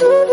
you.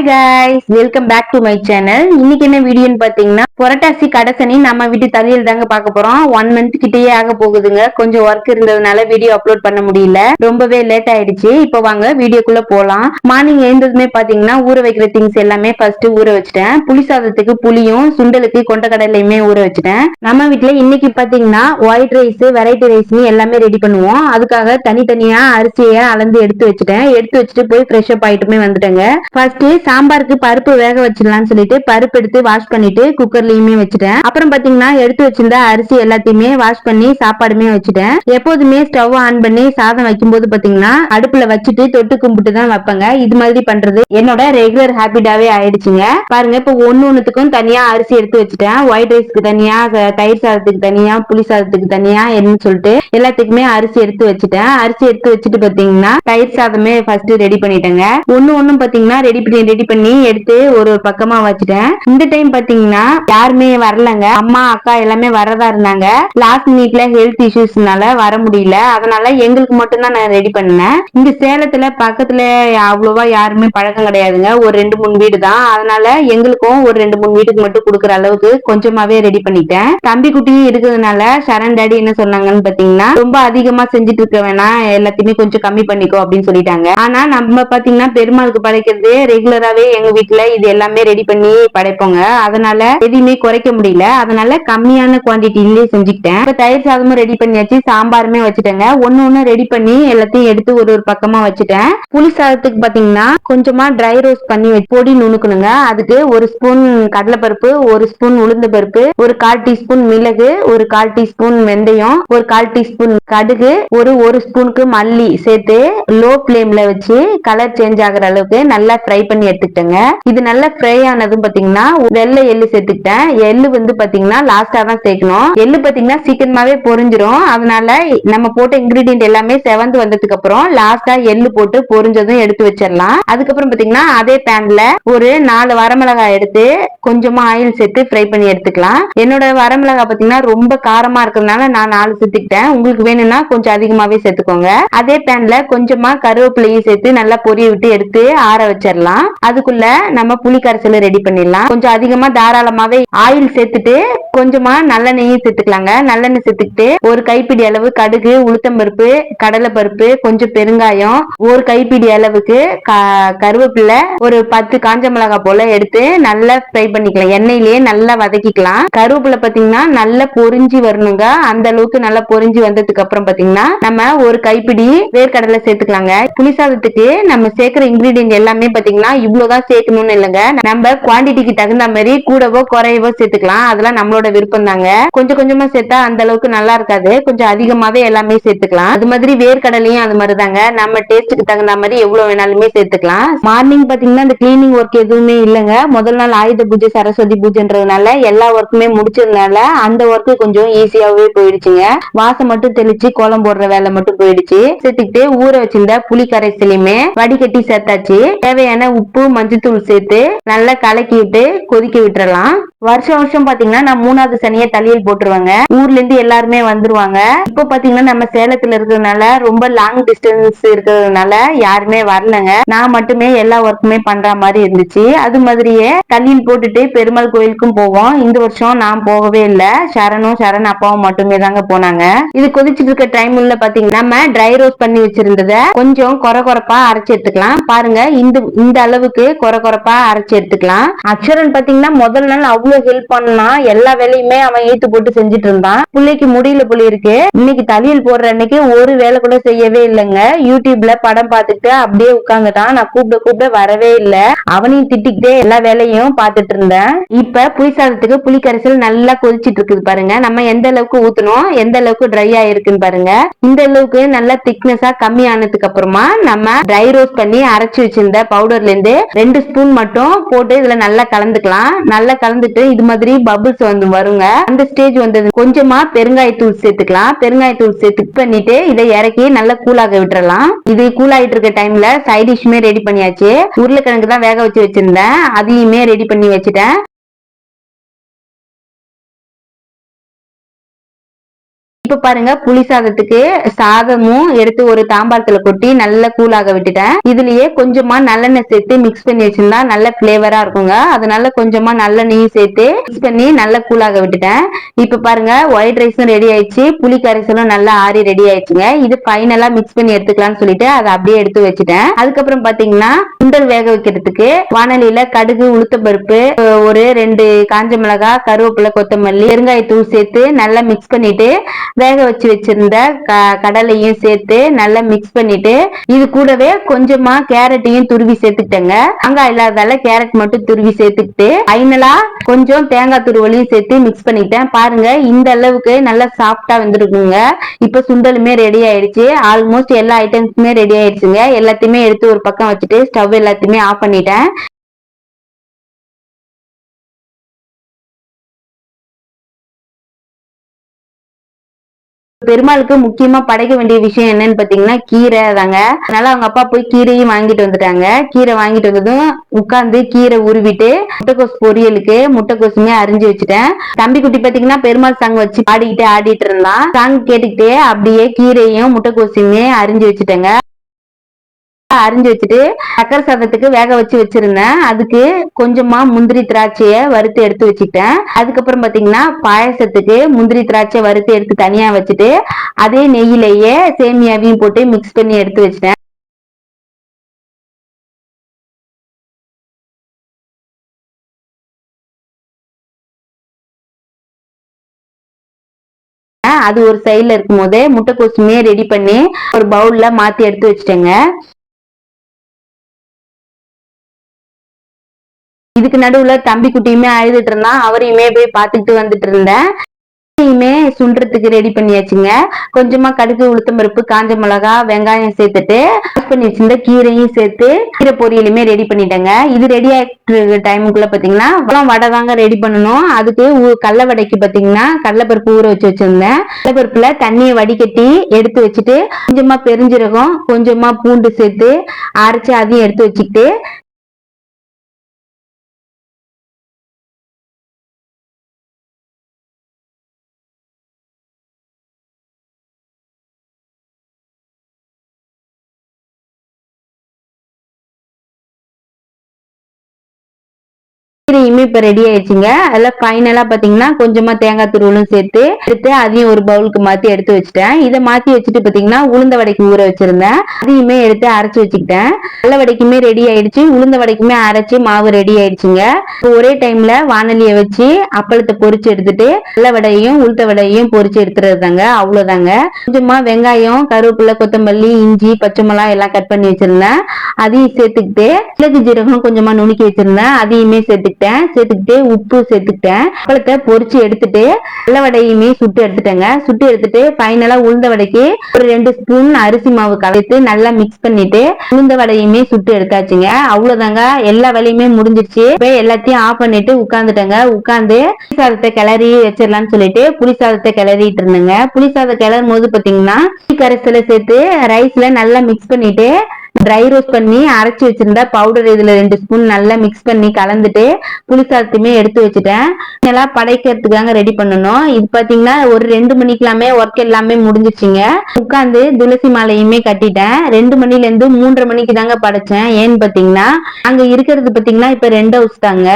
Hi guys welcome back to my channel இன்னைக்கு என்ன வீடியோன்னு பாத்தீங்கன்னா புரட்டாசி கடைசனி நம்ம வீட்டு தலையில் தாங்க பார்க்க போறோம். ஒன் மந்த் கிட்டேயே ஆக போகுதுங்க. கொஞ்சம் ஒர்க் இருந்ததுனால வீடியோ அப்லோட் பண்ண முடியல. ரொம்பவே லேட் ஆயிடுச்சு. இப்போ வாங்க வீடியோக்குள்ள போலாம். மார்னிங் எழுந்ததுமே பாத்தீங்கன்னா ஊற வைக்கிற திங்ஸ் எல்லாமே ஃபர்ஸ்ட் ஊற வச்சுட்டேன். புளி சாதத்துக்கு புளியும் சுண்டலுக்கு கொண்டக்கடலையுமே ஊற வச்சுட்டேன். நம்ம வீட்ல இன்னைக்கு பாத்தீங்கன்னா ஒயிட் ரைஸ் வெரைட்டி ரைஸ்னு எல்லாமே ரெடி பண்ணுவோம். அதுக்காக தனித்தனியா அரிசியை அளந்து எடுத்து வச்சுட்டேன். எடுத்து வச்சுட்டு போய் ஃப்ரெஷ் அப் ஆயிட்டுமே வந்துட்டேங்க. ஃபர்ஸ்ட் சாம்பாருக்கு பருப்பு வேக வச்சிடலாம்னு சொல்லிட்டு பருப்பு எடுத்து வாஷ் பண்ணிட்டு குக்கர்லயுமே வச்சுட்டேன். அப்புறம் பாத்தீங்கன்னா எடுத்து வச்சிருந்த அரிசி எல்லாத்தையுமே வாஷ் பண்ணி சாப்பாடுமே வச்சுட்டேன். எப்போதுமே ஸ்டவ் ஆன் பண்ணி சாதம் வைக்கும்போது பாத்தீங்கன்னா அடுப்புல வச்சுட்டு தொட்டு கும்பிட்டு தான் வைப்பேங்க. இது மாதிரி பண்றது என்னோட ரெகுலர் ஹேபிட்டாவே ஆயிடுச்சுங்க. பாருங்க இப்போ ஒன்னு ஒண்ணுத்துக்கும் தனியா அரிசி எடுத்து வச்சுட்டேன். ஒயிட் ரைஸ்க்கு தனியா தயிர் சாதத்துக்கு தனியா புளி சாதத்துக்கு தனியா என்னன்னு சொல்லிட்டு எல்லாத்துக்குமே அரிசி எடுத்து வச்சுட்டேன். அரிசி எடுத்து வச்சுட்டு பாத்தீங்கன்னா தயிர் சாதமே ஃபர்ஸ்ட் ரெடி பண்ணிட்டேங்க. ஒன்னு ஒண்ணும் பாத்தீங்கன்னா ரெடி பண்ணி ரெடி பண்ணி எடுத்து ஒரு ஒரு பக்கமா வச்சுட்டேன். இந்த டைம் பாத்தீங்கன்னா யாருமே வரலங்க. அம்மா அக்கா எல்லாமே வரதா இருந்தாங்க. லாஸ்ட் மினிட்ல ஹெல்த் இஷ்யூஸ்னால வர முடியல. அதனால எங்களுக்கு மட்டும்தான் நான் ரெடி பண்ணேன். இங்க சேலத்துல பக்கத்துல அவ்வளோவா யாருமே பழக்கம் கிடையாதுங்க. ஒரு ரெண்டு மூணு வீடு தான். அதனால எங்களுக்கும் ஒரு ரெண்டு மூணு வீட்டுக்கு மட்டும் கொடுக்குற அளவுக்கு கொஞ்சமாவே ரெடி பண்ணிட்டேன். தம்பி குட்டியும் இருக்கிறதுனால சரண் டேடி என்ன சொன்னாங்கன்னு பாத்தீங்கன்னா ரொம்ப அதிகமா செஞ்சுட்டு இருக்க வேணாம். எல்லாத்தையுமே கொஞ்சம் கம்மி பண்ணிக்கோ அப்படின்னு சொல்லிட்டாங்க. ஆனா நம்ம பாத்தீங்கன்னா பெருமாளுக்கு படைக்கிறது ரெகுலராவே எங்க வீட்டுல இது எல்லாமே ரெடி பண்ணி படைப்போங்க. அதனால எதையுமே குறைக்க முடியல. அதனால கம்மியான குவான்டிட்டிலே செஞ்சுக்கிட்டேன். இப்ப தயிர் சாதமும் ரெடி பண்ணியாச்சு. சாம்பாருமே வச்சுட்டேங்க. ஒன்னு ஒண்ணு ரெடி பண்ணி எல்லாத்தையும் எடுத்து ஒரு ஒரு பக்கமா வச்சுட்டேன். புளி சாதத்துக்கு பாத்தீங்கன்னா கொஞ்சமா ட்ரை ரோஸ்ட் பண்ணி வச்சு பொடி நுணுக்கணுங்க. அதுக்கு ஒரு ஸ்பூன் கடலைப்பருப்பு ஒரு ஸ்பூன் உளுந்த பருப்பு ஒரு கால் டீஸ்பூன் மிளகு ஒரு கால் டீஸ்பூன் வெந்தயம் ஒரு கால் டீஸ்பூன் கடுகு ஒரு ஒரு ஸ்பூனுக்கு மல்லி சேர்த்து லோ ஃப்ளேம்ல வச்சு கலர் சேஞ்ச் ஆகுற அளவுக்கு நல்லா ஃப்ரை பண்ணி எடுத்துக்கிட்டேங்க இது நல்லா ஃப்ரை ஆனதும் பாத்தீங்கன்னா வெள்ளை எள்ளு சேர்த்துக்கிட்டேன். எள்ளு வந்து பாத்தீங்கன்னா லாஸ்டா தான் சேர்க்கணும். எள்ளு பாத்தீங்கன்னா சீக்கிரமாவே பொரிஞ்சிரும். அதனால நம்ம போட்ட இன்கிரீடியன்ட் எல்லாமே செவந்து வந்ததுக்கு அப்புறம் லாஸ்டா எள்ளு போட்டு பொரிஞ்சதும் எடுத்து வச்சிடலாம் அதுக்கப்புறம் பாத்தீங்கன்னா அதே பேன்ல ஒரு நாலு வரமிளகாய் எடுத்து கொஞ்சமா ஆயில் சேர்த்து ஃப்ரை பண்ணி எடுத்துக்கலாம். என்னோட வரமிளகாய் பாத்தீங்கன்னா ரொம்ப காரமா இருக்கிறதுனால நான் நாலு சேர்த்துக்கிட்டேன். உங்களுக்கு வேணும்னா கொஞ்சம் அதிகமாவே சேர்த்துக்கோங்க. அதே பேன்ல கொஞ்சமா கருவேப்பிலையும் சேர்த்து நல்லா பொரிய விட்டு எடுத்து ஆற வச்சிடலாம் அதுக்குள்ள நம்ம புளி கரைசல் ரெடி பண்ணிடலாம். கொஞ்சம் அதிகமா தாராளமாவே ஆயில் சேர்த்துட்டு கொஞ்சமா நல்லெண்ணெயும் சேர்த்துக்கலாங்க. நல்லெண்ணெய் சேர்த்துக்கிட்டு ஒரு கைப்பிடி அளவு கடுகு உளுத்தம் பருப்பு கடலை பருப்பு கொஞ்சம் பெருங்காயம் ஒரு கைப்பிடி அளவுக்கு க- கருவேப்பிலை ஒரு பத்து காஞ்ச மிளகாய் போல எடுத்து நல்லா ஃப்ரை பண்ணிக்கலாம். எண்ணெயிலேயே நல்லா வதக்கிக்கலாம். கருவேப்பிலை பாத்தீங்கன்னா நல்லா பொரிஞ்சு வரணுங்க. அந்த அளவுக்கு நல்லா பொரிஞ்சு வந்ததுக்கு அப்புறம் பாத்தீங்கன்னா நம்ம ஒரு கைப்பிடி வேர்க்கடலை சேர்த்துக்கலாங்க. புளி சாதத்துக்கு நம்ம சேர்க்கிற இன்கிரீடியன்ட் எல்லாமே பாத்தீங்கன்னா இவ்வளவுதான் சேர்க்கணும்னு இல்லைங்க. நம்ம குவாண்டிட்டிக்கு தகுந்த மாதிரி கூடவோ குறையவோ சேர்த்துக்கலாம். அதெல்லாம் நம்மளோட விருப்பம் தாங்க. கொஞ்சம் கொஞ்சமா சேர்த்தா அந்த அளவுக்கு நல்லா இருக்காது. கொஞ்சம் அதிகமாவே எல்லாமே சேர்த்துக்கலாம். அது மாதிரி வேர்க்கடலையும் அது மாதிரி தாங்க. நம்ம டேஸ்ட்டுக்கு தகுந்த மாதிரி எவ்வளவு வேணாலுமே சேர்த்துக்கலாம். மார்னிங் பாத்தீங்கன்னா இந்த கிளீனிங் ஒர்க் எதுவுமே இல்லைங்க. முதல் நாள் ஆயுத பூஜை சரஸ்வதி பூஜைன்றதுனால எல்லா ஒர்க்குமே முடிச்சதுனால அந்த ஒர்க்கு கொஞ்சம் ஈஸியாவே போயிடுச்சுங்க. வாசம் மட்டும் தெளிச்சு கோலம் போடுற வேலை மட்டும் போயிடுச்சு. சேர்த்துக்கிட்டு ஊற வச்சிருந்த புளி கரைசலையுமே வடிகட்டி சேர்த்தாச்சு. தேவையான உப்பு மஞ்சத்தூள் சேர்த்து நல்லா கலக்கி விட்டு கொதிக்க விட்டுறலாம். வருஷம் வருஷம் பாத்தீங்கன்னா நான் மூணாவது சனியை தலையில் போட்டுருவாங்க. ஊர்ல இருந்து எல்லாருமே வந்துருவாங்க. இப்ப பாத்தீங்கன்னா நம்ம சேலத்துல இருக்கிறதுனால ரொம்ப லாங் டிஸ்டன்ஸ் இருக்கிறதுனால யாருமே வரலங்க. நான் மட்டுமே எல்லா ஒர்க்குமே பண்ற மாதிரி இருந்துச்சு. அது மாதிரியே தண்ணியில் போட்டுட்டு பெருமாள் கோயிலுக்கும் போவோம். இந்த வருஷம் நான் போகவே இல்ல. சரணும் சரண் அப்பாவும் மட்டுமே தாங்க போனாங்க. இது கொதிச்சிட்டு இருக்க டைம்ல பாத்தீங்கன்னா நம்ம ட்ரை ரோஸ்ட் பண்ணி வச்சிருந்தத கொஞ்சம் கொர கொரப்பா அரைச்சு எடுத்துக்கலாம். பாருங்க இந்த இந்த அளவு அளவுக்கு குறை குறைப்பா அரைச்சு எடுத்துக்கலாம். அக்ஷரன் பாத்தீங்கன்னா முதல் நாள் அவ்வளவு ஹெல்ப் பண்ணலாம் எல்லா வேலையுமே அவன் ஈத்து போட்டு செஞ்சுட்டு இருந்தான். பிள்ளைக்கு முடியல புள்ளி இருக்கு. இன்னைக்கு தலியல் போடுற அன்னைக்கு ஒரு வேலை கூட செய்யவே இல்லைங்க. யூடியூப்ல படம் பார்த்துட்டு அப்படியே உட்காந்துட்டான் நான் கூப்பிட கூப்பிட வரவே இல்லை. அவனையும் திட்டிக்கிட்டே எல்லா வேலையும் பார்த்துட்டு இருந்தேன். இப்ப புளி சாதத்துக்கு புளி கரைசல் நல்லா கொதிச்சிட்டு இருக்குது பாருங்க. நம்ம எந்த அளவுக்கு ஊத்தணும் எந்த அளவுக்கு ட்ரை ஆயிருக்குன்னு பாருங்க. இந்த அளவுக்கு நல்லா திக்னஸா கம்மி ஆனதுக்கு அப்புறமா நம்ம ட்ரை ரோஸ்ட் பண்ணி அரைச்சு வச்சிருந்த பவுடர்ல இருந்து ரெண்டு ஸ்பூன் மட்டும் போட்டு இதுல நல்லா கலந்துக்கலாம். நல்லா கலந்துட்டு இது மாதிரி பபுள்ஸ் வந்து வருங்க. அந்த ஸ்டேஜ் வந்தது கொஞ்சமா பெருங்காயத்தூள் சேர்த்துக்கலாம். பெருங்காயத்தூள் சேர்த்து பண்ணிட்டு இதை இறக்கி நல்லா கூலாக விட்டுறலாம். இது கூலாயிட்டு இருக்க டைம்ல சைடிஷ்மே ரெடி பண்ணியாச்சு. உருளைக்கிழங்கு தான் வேக வச்சு வச்சிருந்தேன். அதையுமே ரெடி பண்ணி வச்சுட்டேன். இப்ப பாருங்க புளி சாதத்துக்கு சாதமும் எடுத்து ஒரு தாம்பாளத்துல கொட்டி நல்லா கூலாக விட்டுட்டேன். இதுலயே கொஞ்சமா நல்லெண்ணெய் சேர்த்து மிக்ஸ் பண்ணி வச்சிருந்தா நல்ல பிளேவரா இருக்குங்க. அதனால கொஞ்சமா நல்லெண்ணெயும் சேர்த்து மிக்ஸ் பண்ணி நல்லா கூலாக விட்டுட்டேன். இப்ப பாருங்க ஒயிட் ரைஸும் ரெடி ஆயிடுச்சு. புளி கரைசலும் நல்லா ஆறி ரெடி ஆயிடுச்சுங்க. இது ஃபைனலா மிக்ஸ் பண்ணி எடுத்துக்கலாம்னு சொல்லிட்டு அதை அப்படியே எடுத்து வச்சுட்டேன். அதுக்கப்புறம் பாத்தீங்கன்னா சுண்டல் வேக வைக்கிறதுக்கு வானலியில கடுகு உளுத்த பருப்பு ஒரு ரெண்டு காஞ்ச மிளகாய் கருவேப்பிலை கொத்தமல்லி பெருங்காயத்தூள் சேர்த்து நல்லா மிக்ஸ் பண்ணிட்டு வேக வச்சு வச்சிருந்த கடலையும் சேர்த்து நல்லா மிக்ஸ் பண்ணிட்டு இது கூடவே கொஞ்சமா கேரட்டையும் துருவி சேர்த்துக்கிட்டேங்க தேங்காய் இல்லாததால கேரட் மட்டும் துருவி சேர்த்துக்கிட்டு ஃபைனலா கொஞ்சம் தேங்காய் துருவலையும் சேர்த்து மிக்ஸ் பண்ணிட்டேன். பாருங்க இந்த அளவுக்கு நல்லா சாஃப்டா வந்துருக்குங்க. இப்ப சுண்டலுமே ரெடி ஆயிடுச்சு. ஆல்மோஸ்ட் எல்லா ஐட்டம்ஸுமே ரெடி ஆயிடுச்சுங்க. எல்லாத்தையுமே எடுத்து ஒரு பக்கம் வச்சுட்டு ஸ்டவ் எல்லாத்தையுமே ஆஃப் பண்ணிட்டேன். பெருமாளுக்கு முக்கியமா படைக்க வேண்டிய விஷயம் என்னன்னு பாத்தீங்கன்னா கீரை தாங்க. அதனால அவங்க அப்பா போய் கீரையும் வாங்கிட்டு வந்துட்டாங்க. கீரை வாங்கிட்டு வந்ததும் உட்கார்ந்து கீரை உருவிட்டு முட்டைக்கோஸ் பொரியலுக்கு முட்டைக்கோசுமே அரிஞ்சு வச்சுட்டேன். தம்பி குட்டி பாத்தீங்கன்னா பெருமாள் சாங் வச்சு பாடிக்கிட்டே ஆடிட்டு இருந்தான். சாங் கேட்டுக்கிட்டே அப்படியே கீரையும் முட்டைக்கோசுமே அரிஞ்சு வச்சுட்டேங்க. அரிஞ்சு வச்சுட்டு சக்கரை சாதத்துக்கு வேக வச்சு வச்சிருந்தேன். அதுக்கு கொஞ்சமா முந்திரி திராட்சைய வறுத்து எடுத்து வச்சுட்டேன் அதுக்கப்புறம் பாத்தீங்கன்னா பாயசத்துக்கு முந்திரி திராட்சை வறுத்து எடுத்து தனியா வச்சுட்டு அதே நெய்யிலேயே சேமியாவையும் போட்டு மிக்ஸ் பண்ணி எடுத்து வச்சிட்டேன். அது ஒரு சைட்ல இருக்கும் போதே முட்டைக்கோசுமே ரெடி பண்ணி ஒரு பவுல்ல மாத்தி எடுத்து வச்சுட்டேங்க. இதுக்கு நடுவுல தம்பி குட்டியுமே அழுதுட்டு இருந்தான். அவரையுமே போய் பாத்துட்டு வந்துட்டு இருந்தேன். கீரையுமே சுண்டுறதுக்கு ரெடி பண்ணியாச்சுங்க. கொஞ்சமா கடுகு உளுத்தம் பருப்பு காஞ்ச மிளகா வெங்காயம் சேர்த்துட்டு பண்ணி வச்சிருந்த கீரையும் சேர்த்து கீரை பொரியலுமே ரெடி பண்ணிட்டேங்க. இது ரெடி ஆகிட்டு டைமுக்குள்ள பாத்தீங்கன்னா வடை தாங்க ரெடி பண்ணணும். அதுக்கு கடல வடைக்கு பாத்தீங்கன்னா கடலைப்பருப்பு ஊற வச்சு வச்சிருந்தேன். கடலைப்பருப்புல தண்ணியை வடிகட்டி எடுத்து வச்சுட்டு கொஞ்சமா பெருஞ்சீரகம் கொஞ்சமா பூண்டு சேர்த்து அரைச்சு அதையும் எடுத்து வச்சுக்கிட்டு கீரையுமே இப்ப ரெடி ஆயிடுச்சுங்க. அதுல ஃபைனலாக பாத்தீங்கன்னா கொஞ்சமா தேங்காய் துருவலும் சேர்த்து எடுத்து அதையும் ஒரு பவுலுக்கு மாத்தி எடுத்து வச்சுட்டேன். இதை மாத்தி வச்சுட்டு பாத்தீங்கன்னா உளுந்த வடைக்கு ஊற வச்சிருந்தேன். அதையுமே எடுத்து அரைச்சு வச்சுக்கிட்டேன். நல்ல வடைக்குமே ரெடி ஆயிடுச்சு. உளுந்த வடைக்குமே அரைச்சு மாவு ரெடி ஆயிடுச்சுங்க. ஒரே டைம்ல வானலியை வச்சு அப்பளத்தை பொறிச்சு எடுத்துட்டு நல்ல வடையும் உளுத்த வடையும் பொறிச்சு எடுத்துறது தாங்க அவ்வளவுதாங்க கொஞ்சமா வெங்காயம் கருவேப்பிலை கொத்தமல்லி இஞ்சி பச்சை மிளகா எல்லாம் கட் பண்ணி வச்சிருந்தேன். அதையும் சேர்த்துக்கிட்டு மிளகு ஜீரகம் கொஞ்சமா நுணுக்கி வச்சிருந்தேன். அதையுமே சேர்த்துக்கிட்டு சேர்த்துக்கிட்டேன் சேர்த்துக்கிட்டு உப்பு சேர்த்துக்கிட்டேன். அப்பளத்தை பொறிச்சு எடுத்துட்டு நல்ல வடையுமே சுட்டு எடுத்துட்டேங்க. சுட்டு எடுத்துட்டு ஃபைனலா உளுந்த வடைக்கு ஒரு ரெண்டு ஸ்பூன் அரிசி மாவு கலத்து நல்லா மிக்ஸ் பண்ணிட்டு உளுந்த வடையுமே சுட்டு எடுத்தாச்சுங்க. அவ்வளவுதாங்க. எல்லா வேலையுமே முடிஞ்சிருச்சு. எல்லாத்தையும் ஆஃப் பண்ணிட்டு உட்காந்துட்டேங்க உட்காந்து புளி சாதத்தை கிளறி வச்சிடலாம்னு சொல்லிட்டு புளி சாதத்தை கிளறிட்டு இருந்தேங்க. புளி சாதம் கிளறும் போது பாத்தீங்கன்னா கரைசல சேர்த்து ரைஸ்ல நல்லா மிக்ஸ் பண்ணிட்டு ட்ரை ரோஸ்ட் பண்ணி அரைச்சி வச்சிருந்த பவுடர் இதுல ரெண்டு ஸ்பூன் நல்லா மிக்ஸ் பண்ணி கலந்துட்டு புளிசாதத்தையுமே எடுத்து வச்சுட்டேன். நல்லா படைக்கிறதுக்காக ரெடி பண்ணணும். இது பாத்தீங்கன்னா ஒரு ரெண்டு மணிக்கெல்லாமே ஒர்க் எல்லாமே முடிஞ்சிச்சுங்க உட்காந்து துளசி மாலையுமே கட்டிட்டேன். ரெண்டு மணில இருந்து மூன்றரை மணிக்கு தாங்க படைச்சேன். ஏன்னு பாத்தீங்கன்னா அங்க இருக்கிறது பாத்தீங்கன்னா இப்ப ரெண்டு ஹவுஸ் தாங்க.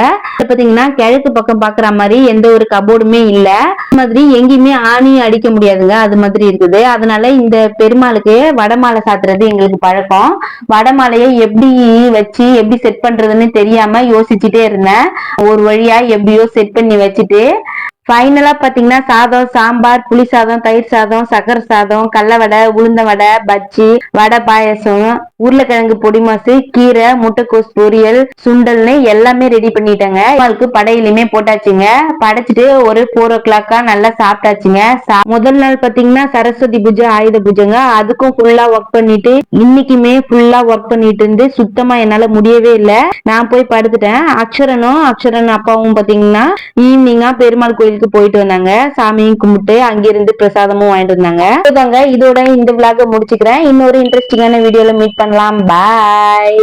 பாத்தீங்கன்னா கிழக்கு பக்கம் பாக்குற மாதிரி எந்த ஒரு கபோர்டுமே இல்ல. மாதிரி எங்கேயுமே ஆணியும் அடிக்க முடியாதுங்க. அது மாதிரி இருக்குது. அதனால இந்த பெருமாளுக்கு வடமாலை சாத்துறது எங்களுக்கு பழக்கம். வடமாலையை எப்படி வச்சு எப்படி செட் பண்றதுன்னு தெரியாம யோசிச்சுட்டே இருந்தேன். ஒரு வழியா எப்படியோ செட் பண்ணி வச்சுட்டு ஃபைனலா பாத்தீங்கன்னா சாதம் சாம்பார் புளி சாதம் தயிர் சாதம் சக்கரை சாதம் கடல வடை உளுந்த வடை பஜ்ஜி வடை பாயசம் உருளைக்கிழங்கு பொடி மாசு கீரை முட்டைக்கோஸ் பொரியல் சுண்டல்னு எல்லாமே ரெடி பண்ணிட்டேங்க. அவளுக்கு படையிலுமே போட்டாச்சுங்க. படைச்சிட்டு ஒரு ஃபோர் ஓ கிளாக்கா நல்லா சாப்பிட்டாச்சுங்க. முதல் நாள் பாத்தீங்கன்னா சரஸ்வதி பூஜை ஆயுத பூஜைங்க. அதுக்கும் ஃபுல்லா ஒர்க் பண்ணிட்டு இன்னைக்குமே ஃபுல்லா ஒர்க் பண்ணிட்டு இருந்து சுத்தமா என்னால முடியவே இல்லை. நான் போய் படுத்துட்டேன். அக்ஷரனும் அக்ஷரன் அப்பாவும் பாத்தீங்கன்னா ஈவினிங்கா பெருமாள் கோயில் கோயிலுக்கு போயிட்டு வந்தாங்க. சாமியும் கும்பிட்டு அங்கிருந்து பிரசாதமும் வாங்கிட்டு வந்தாங்க. இதோட இந்த விளாக முடிச்சுக்கிறேன். இன்னொரு இன்ட்ரெஸ்டிங்கான வீடியோல மீட் பண்ணலாம். பாய்